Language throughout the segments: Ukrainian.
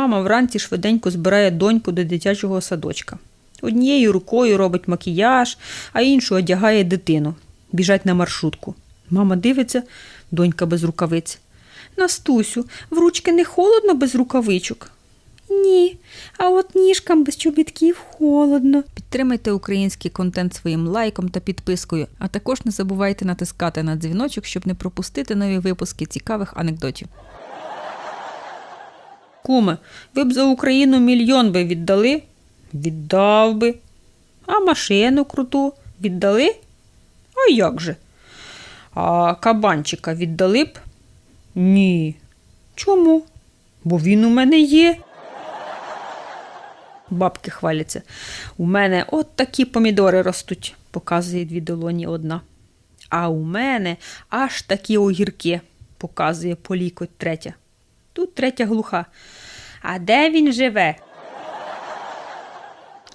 Мама вранці швиденько збирає доньку до дитячого садочка. Однією рукою робить макіяж, а іншою одягає дитину. Біжать на маршрутку. Мама дивиться, донька без рукавиць. Настусю, в ручки не холодно без рукавичок. Ні, а от ніжкам без чобітків холодно. Підтримайте український контент своїм лайком та підпискою, а також не забувайте натискати на дзвіночок, щоб не пропустити нові випуски цікавих анекдотів. Куме, ви б за Україну мільйон би віддали? Віддав би. А машину круту віддали? А як же? А кабанчика віддали б? Ні. Чому? Бо він у мене є. Бабки хваляться. У мене от такі помідори ростуть, показує дві долоні одна. А у мене аж такі огірки, показує полікоть третя. Тут третя глуха. А де він живе?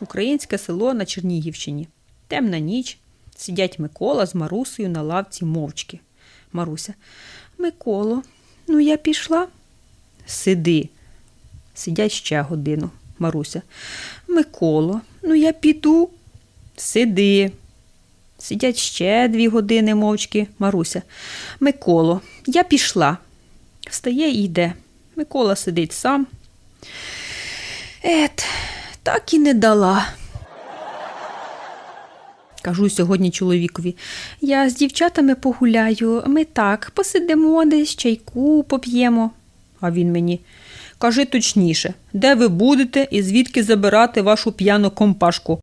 Українське село на Чернігівщині. Темна ніч. Сидять Микола з Марусею на лавці мовчки. Маруся. Миколо, ну я пішла. Сиди. Сидять ще годину. Маруся. Миколо, ну я піду. Сиди. Сидять ще дві години мовчки. Маруся. Миколо, я пішла. Встає і йде. Микола сидить сам. Ет, так і не дала. Кажу сьогодні чоловікові. Я з дівчатами погуляю, ми так, посидимо десь, чайку поп'ємо. А він мені. Кажи точніше, де ви будете і звідки забирати вашу п'яну компашку?